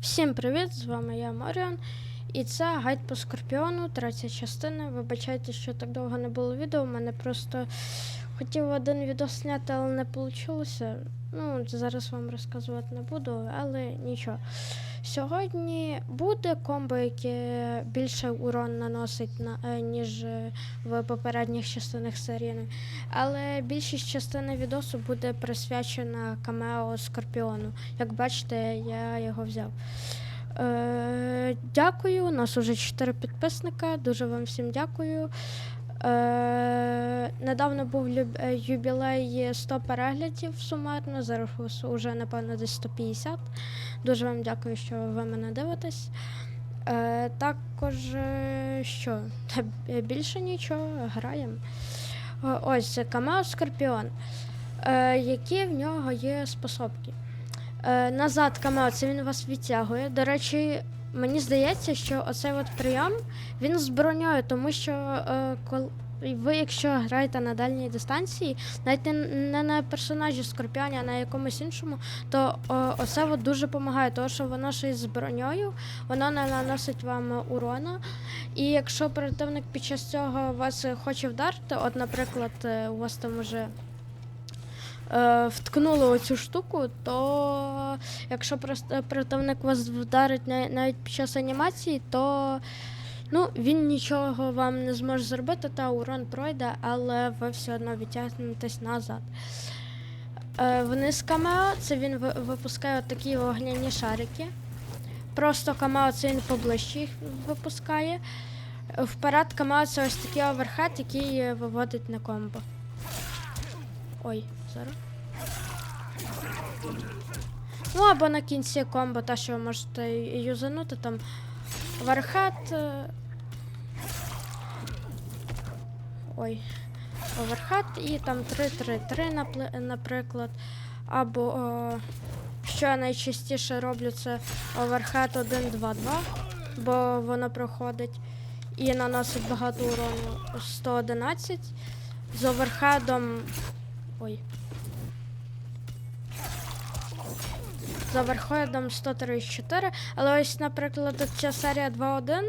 Всім привіт! З вами я Маріон. І це гайд по Скорпіону, третя частина. Вибачайте, що так довго не було відео. У мене просто хотів один відео зняти, але не вийшло. Ну, зараз вам розказувати не буду, але нічого. Сьогодні буде комбо, яке більше урон наносить на, е, ніж е, в попередніх частинах серії. Але більшість частини відосу буде присвячена камео Скорпіону. Як бачите, я його взяв. Е, дякую. У нас уже 4 підписника. Дуже вам всім дякую. Е, недавно був е, юбілей 100 переглядів сумарно. Зараз вже, напевно, десь 150. Дуже вам дякую, що ви мене дивитесь. Е, також е, що? Та більше нічого, граємо. Ось Камео Скорпіон. Е, які в нього є способки? Е, назад камео, це він вас відтягує. До речі, мені здається, що оцей от прийом він з броньою, тому що е, кол... ви, якщо граєте на дальній дистанції, навіть не, на персонажі Скорпіоні, а на якомусь іншому, то о, оце от дуже допомагає, тому що воно ще й з броньою, воно не наносить вам урона. І якщо противник під час цього вас е, хоче вдарити, от, наприклад, е, у вас там уже вткнули оцю штуку, то якщо противник вас вдарить навіть під час анімації, то ну, він нічого вам не зможе зробити, та урон пройде, але ви все одно відтягнетесь назад. Е, вниз камео, це він випускає такі вогняні шарики. Просто камео це він поближче їх випускає. Е, Вперед камео це ось такий оверхед, який е, виводить на комбо. Ой, зараз. Ну, або на кінці комбо, те, що ви можете юзанути, там оверхед. е, Ой. Оверхед і там 3-3-3, наприклад. Або о, що я найчастіше роблю, це оверхед 1-2-2, бо воно проходить і наносить багато урону 111. З оверхедом. Ой. З оверхедом 134, але ось, наприклад, ця серія 2.1,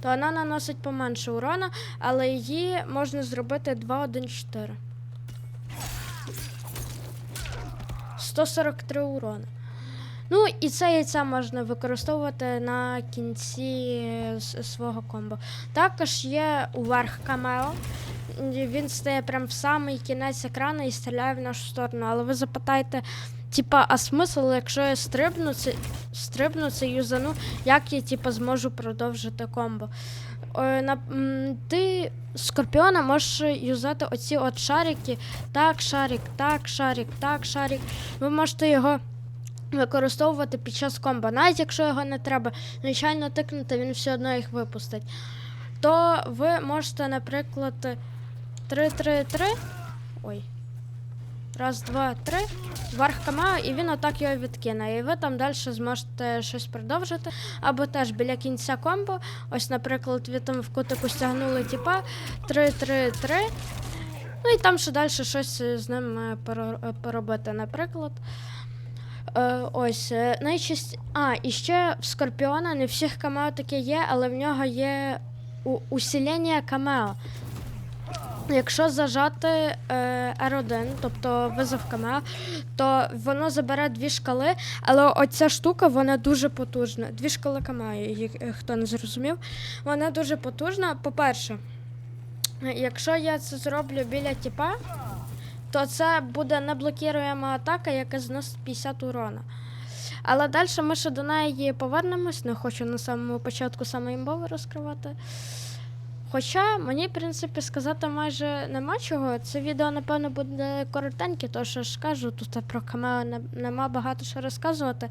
то вона наносить поменше урона, але її можна зробити 2.1.4. 143 урона. Ну, і це яйця можна використовувати на кінці свого комбо. Також є уверх камео. Він стає прям в самий кінець екрану і стріляє в нашу сторону. Але ви запитаєте, типа, а смисл, якщо я стрибну, це, стрибну це юзану, як я типа, зможу продовжити комбо? Е, на, ти скорпіона можеш юзати оці от шарики. Так, шарик, так, шарик, так, шарик. Ви можете його використовувати під час комбо. Навіть якщо його не треба, звичайно, тикнути, він все одно їх випустить. То ви можете, наприклад, 3-3-3. Ой. Раз, два, три. Вверх камео, і він отак його відкине. І ви там далі зможете щось продовжити. Або теж біля кінця комбо. Ось, наприклад, ви там в кутику стягнули типа 3-3-3. Ну і там ще далі щось з ним е, е, поробити, наприклад. Е, ось, е. А, і ще в Скорпіона не всіх камео таке є, але в нього є у- усилення камео. Якщо зажати е, R1, тобто визов камео, то воно забере дві шкали, але оця штука вона дуже потужна. Дві шкали камео, е, хто не зрозумів, вона дуже потужна. По-перше, якщо я це зроблю біля тіпа, то це буде неблокіруєма атака, яка зносить 50 урона. Але далі ми ще до неї повернемось, не хочу на самому початку саме імбови розкривати. Хоча мені, в принципі, сказати майже нема чого. Це відео, напевно, буде коротеньке, то що ж кажу, тут про камео не, нема багато що розказувати.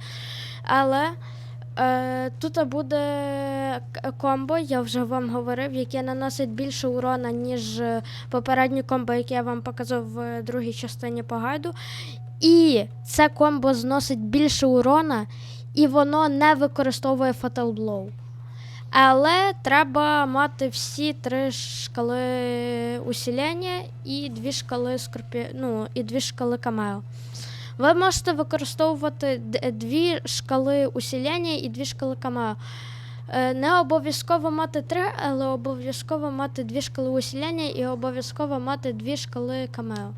Але е, тут буде комбо, я вже вам говорив, яке наносить більше урона, ніж е, попереднє комбо, яке я вам показав в другій частині по гайду. І це комбо зносить більше урона, і воно не використовує Fatal Blow. Але треба мати всі три шкали усилення і дві шкали скорпі... ну, і дві шкали камео. Ви можете використовувати дві шкали усілення і дві шкали камео. Е, Не обов'язково мати три, але обов'язково мати дві шкали усілення і обов'язково мати дві шкали камео.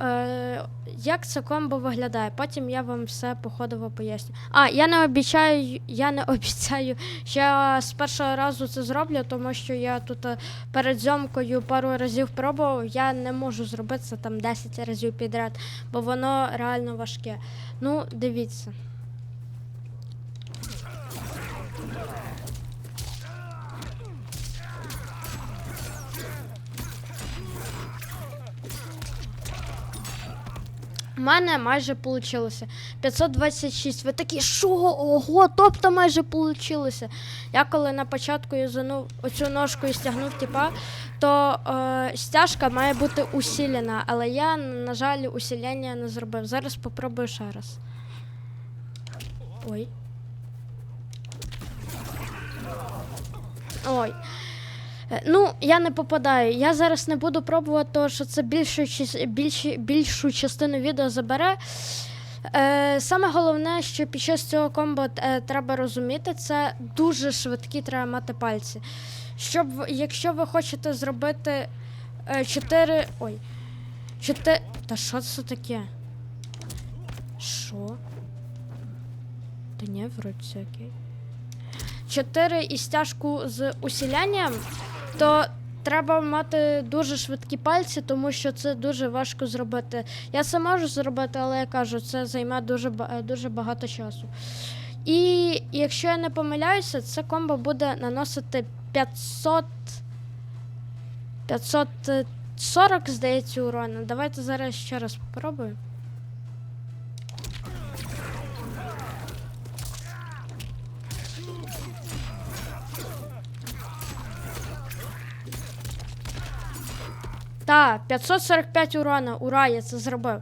Е, як це комбо виглядає? Потім я вам все походово поясню. А, я не обіцяю, я не обіцяю, що я з першого разу це зроблю, тому що я тут е, перед зйомкою пару разів пробував. Я не можу зробити це там 10 разів підряд, бо воно реально важке. Ну, дивіться. У мене майже вийшло. 526. Ви такі, що? Ого, тобто майже вийшло. Я коли на початку юзанув оцю ножку і стягнув типа, то е, стяжка має бути усилена, але я, на жаль, усилення не зробив. Зараз спробую ще раз. Ой. Ой. Е, Ну, я не попадаю. Я зараз не буду пробувати, тому що це більшу, чис- більшу частину відео забере. Е, саме головне, що під час цього комбо е, треба розуміти, це дуже швидкі треба мати пальці. Щоб, якщо ви хочете зробити е, 4. Ой. 4. Та що це таке? Що? Та ні, вроді все окей. 4 і стяжку з усілянням, то треба мати дуже швидкі пальці, тому що це дуже важко зробити. Я це можу зробити, але я кажу, це займе дуже, е, дуже багато часу. І якщо я не помиляюся, це комбо буде наносити 500. 540, здається, урона. Давайте зараз ще раз спробую. Так, 545 урона. Ура, я це зробив.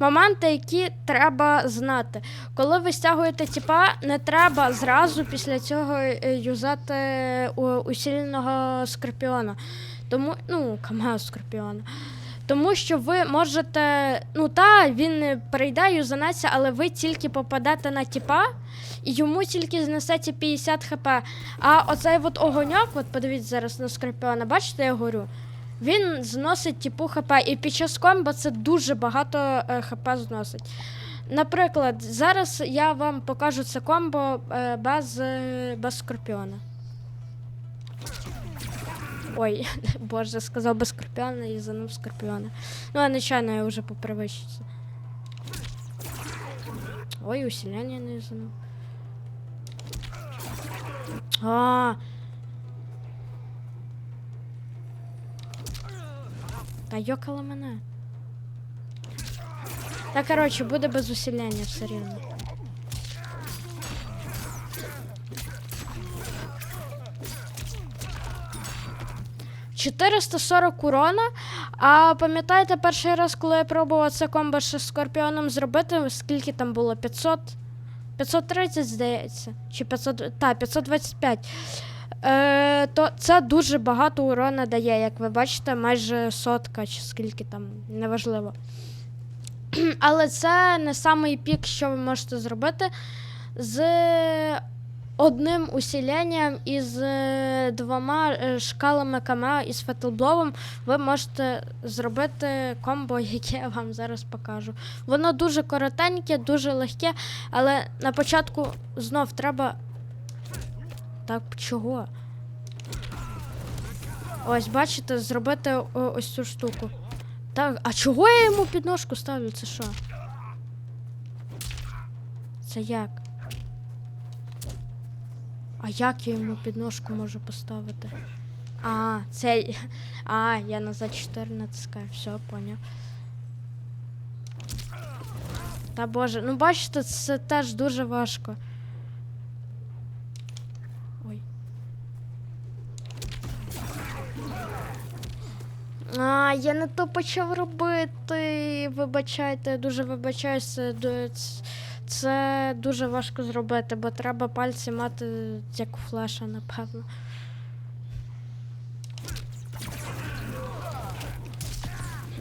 Моменти, які треба знати. Коли ви стягуєте тіпа, не треба зразу після цього е, юзати у- усиленого скорпіона. Тому, ну, камео скорпіона. Тому що ви можете. Ну та, він прийде юзанеться, але ви тільки попадете на тіпа, і йому тільки знесеться 50 хп. А оцей от огоньок, от подивіться зараз на скорпіона, бачите, я горю. Він зносить типу хп, і під час комбо це дуже багато е, хп зносить. Наприклад, зараз я вам покажу це комбо е, без, е, без скорпіона. Ой, боже, сказав без скорпіона і занув скорпіона. Ну, а нечайно я вже по привичці. Ой, усиляння не занув. А, Та йокала мене. Та коротше, буде без усиляння все рівно. «440 урона. А пам'ятаєте, перший раз, коли я пробував це комбо з скорпіоном зробити, скільки там було? 500? 530, здається. Чи 500. Та, 525. Е, то це дуже багато урона дає, як ви бачите, майже сотка чи скільки там, неважливо. Але це не самий пік, що ви можете зробити. З одним усіленням і з двома е, шкалами камео і з фетлбловом ви можете зробити комбо, яке я вам зараз покажу. Воно дуже коротеньке, дуже легке, але на початку знов треба. Так чого? Ось, бачите, зробити ось цю штуку. Так, а чого я йому підножку ставлю? Це що? Це як? А як я йому підножку можу поставити? А, це. А, я назад 4 натискаю, все, поняв. Та боже, ну бачите, це теж дуже важко. Ой. А, я не то почав робити. Вибачайте, дуже вибачаюся. Це дуже важко зробити, бо треба пальці мати як у флеша, напевно.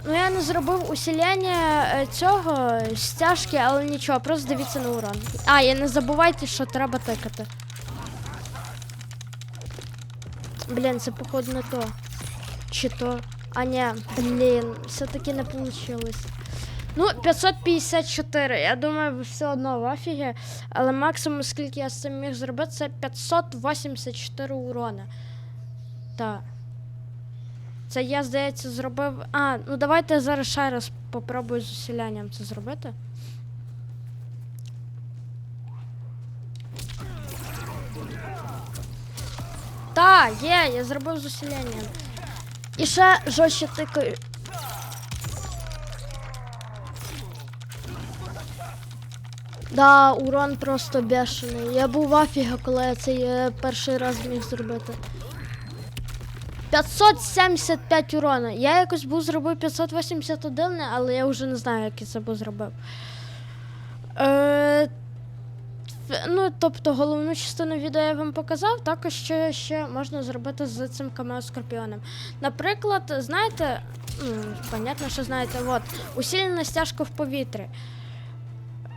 Ну я не зробив усилення е, цього стяжки, але нічого, просто дивіться на урон. А, і не забувайте, що треба тикати. Блін, це походу не то. Чи то. А ні, блін, все-таки не вийшло. Ну, 554. Я думаю, все одно в афігі. Але максимум, скільки я з цим міг зробити, це 584 урона. Так. Це я, здається, зробив. А, ну давайте зараз ще раз попробую з усилянням це зробити. Так, є, я зробив з усилянням. І ще жорстче тикаю. Да, урон просто бешений. Я був в афіга, коли я цей е, перший раз міг зробити. 575 урона. Я якось був зробив 581, але я вже не знаю, як я це був зробив. Е, ну, тобто, головну частину відео я вам показав, також ще, ще можна зробити з цим камео скорпіоном. Наприклад, знаєте, понятно, що знаєте, от, усилена стяжка в повітрі.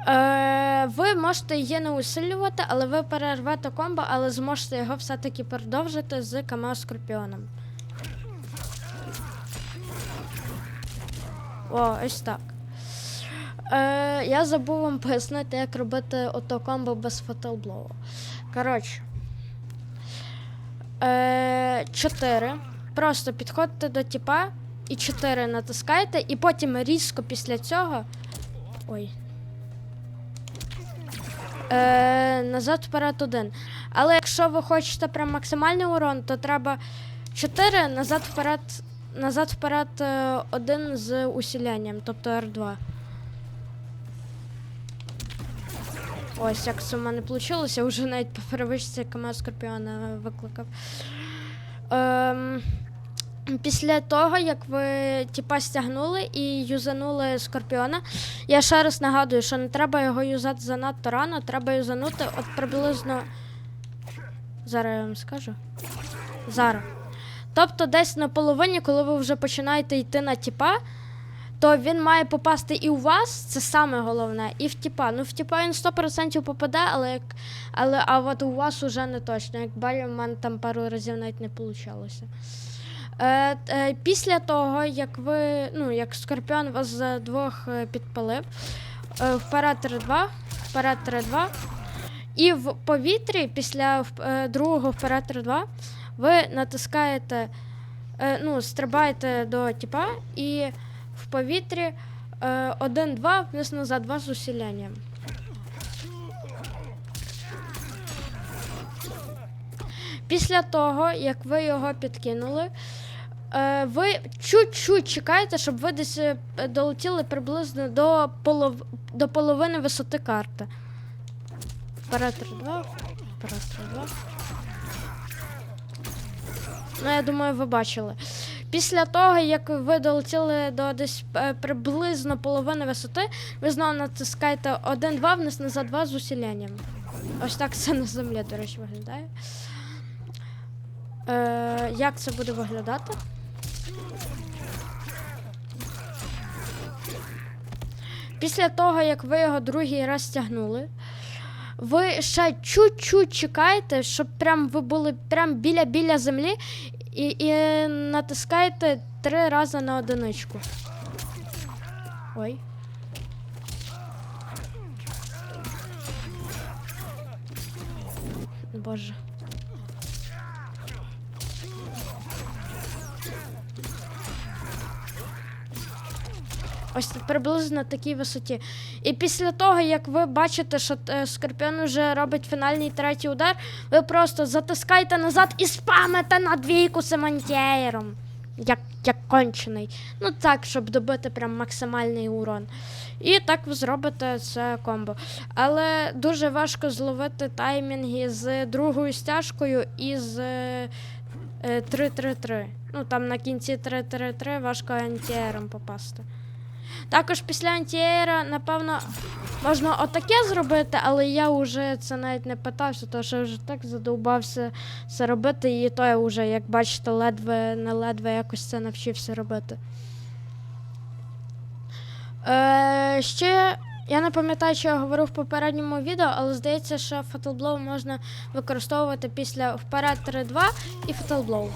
Е, ви можете її не усилювати, але ви перервете комбо, але зможете його все-таки продовжити з камео скорпіоном. О, ось так. Е, я забув вам пояснити, як робити ото комбо без Fatal Коротше. Е, 4. Просто підходите до тіпа і 4 натискаєте, і потім різко після цього. Ой. Е, назад вперед один. Але якщо ви хочете прям максимальний урон, то треба 4 назад вперед. Назад вперед е, один з усилянням, тобто R2. Ось як це в мене вийшло, вже навіть по перевищці камер Скорпіона викликав. Ем, після того, як ви типа стягнули і юзанули Скорпіона, я ще раз нагадую, що не треба його юзати занадто рано, треба юзанути от приблизно. Зараз я вам скажу. Зараз. Тобто десь на половині, коли ви вже починаєте йти на тіпа, то він має попасти і у вас, це саме головне, і в тіпа. Ну, в тіпа він 100% попаде, але як. Але а от у вас уже не точно. Як бачу, в мене там пару разів навіть не вийшло. Е, е, після того, як ви, ну, як Скорпіон вас за двох е, підпалив, е, вперед 3-2, вперед 3-2. І в повітрі після е, другого вперед 3-2 ви натискаєте, е, ну, стрибаєте до тіпа і в повітрі е, 1-2 вниз назад 2 з усилянням. Після того, як ви його підкинули, е, ви чуть-чуть чекаєте, щоб ви десь е, долетіли приблизно до, полов... до половини висоти карти. Вперед 3-2, вперед 3-2. Ну, я думаю, ви бачили. Після того, як ви долетіли до десь е, приблизно половини висоти, ви знову натискаєте 1-2 вниз назад 2 з усилянням. Ось так це на землі, до речі, виглядає. Е, як це буде виглядати? Після того, як ви його другий раз стягнули, ви ще чуть-чуть чекаєте, щоб прям ви були прям біля-біля землі і, і натискаєте три рази на одиничку. Ой. Боже. Ось приблизно на такій висоті. І після того, як ви бачите, що е, Скорпіон вже робить фінальний третій удар, ви просто затискаєте назад і спамите на двійку Семантєєром. Як, як кончений. Ну так, щоб добити прям максимальний урон. І так ви зробите це комбо. Але дуже важко зловити таймінги з другою стяжкою і з е, е, 3-3-3. Ну там на кінці 3-3-3 важко антієром попасти. Також після антієра, напевно, можна отаке зробити, але я вже це навіть не питався, тому що я вже так задовбався це робити, і то я вже, як бачите, ледве не ледве якось це навчився робити. Е, ще я не пам'ятаю, що я говорив в попередньому відео, але здається, що Fatal Blow можна використовувати після вперед 3-2 і Fatal Blow.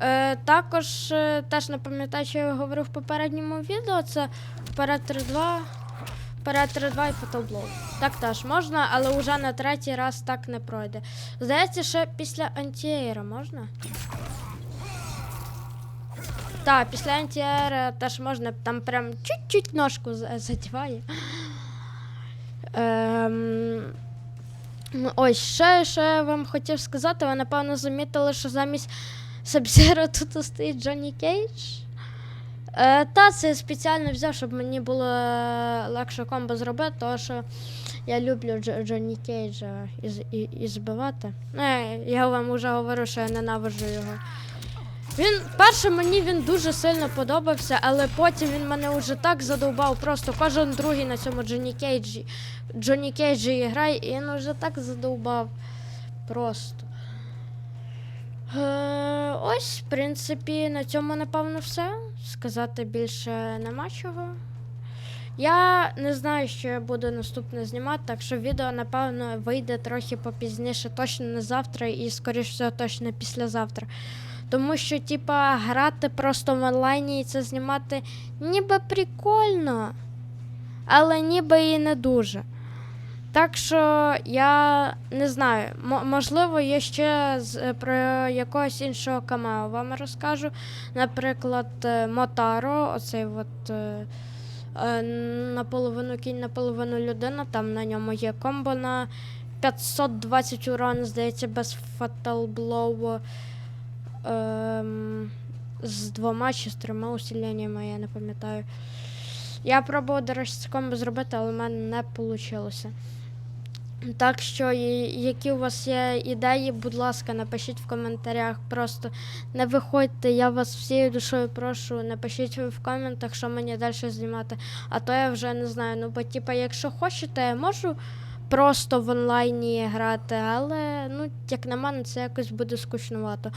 Е, також е, теж не пам'ятаю, що я говорив в попередньому відео. Це вперед 3-2, вперед 3-2 і Fatal Так теж можна, але вже на третій раз так не пройде. Здається, ще після антієра можна? Так, після антіера теж можна, там прям чуть-чуть ножку задіває. Ем... ну, Ось, ще, що я вам хотів сказати, ви напевно замітили, що замість Сабзера тут стоїть Джонні Кейдж. Е, та, це спеціально взяв, щоб мені було е, легше комбо зробити, тому що я люблю Дж- Джонні Кейджа і, і, і збивати. Ну, я, вам вже говорю, що я ненавиджу його. Він перше мені він дуже сильно подобався, але потім він мене вже так задовбав. Просто кожен другий на цьому Джонні Кейджі. Джонні Кейджі грає, і він вже так задовбав. Просто. Е, ось, в принципі, на цьому, напевно, все. Сказати більше нема чого. Я не знаю, що я буду наступне знімати, так що відео, напевно, вийде трохи попізніше, точно не завтра і, скоріш всього, точно післязавтра. Тому що, типа, грати просто в онлайні і це знімати ніби прикольно, але ніби і не дуже. Так що я не знаю, можливо, я ще з, е, про якогось іншого камео вам розкажу. Наприклад, е, Мотаро, оцей от е, наполовину кінь, наполовину людина, там на ньому є комбо на 520 урон, здається, без Blow. Ем, з двома чи з трьома усиленнями, я не пам'ятаю. Я пробував, до речі, це комбо зробити, але в мене не вийшло. Так що, які у вас є ідеї, будь ласка, напишіть в коментарях. Просто не виходьте, я вас всією душою прошу, напишіть в коментах, що мені далі знімати. А то я вже не знаю. Ну, бо, типа, якщо хочете, я можу просто в онлайні грати, але ну, як на мене, це якось буде скучнувато.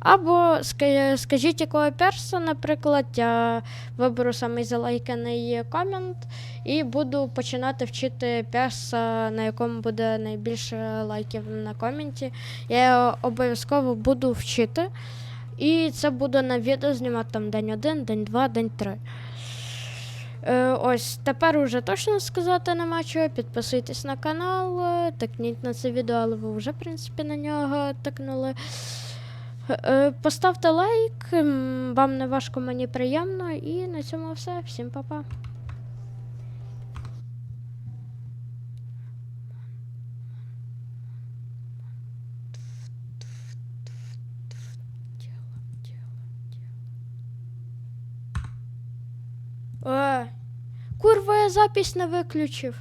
Або скажіть, якого перса, наприклад, я виберу самий залайканий комент і буду починати вчити перса, на якому буде найбільше лайків на коменті. Я його обов'язково буду вчити. І це буде на відео знімати там день один, день-два, день три ось тепер уже точно сказати нема чого. Підписуйтесь на канал, тикніть такніть на це відео, але ви вже, в принципі, на нього такнули. Е, Поставте лайк, вам не важко, мені приємно. І на цьому все. Всім па-па. Е, курва, запись не виключив.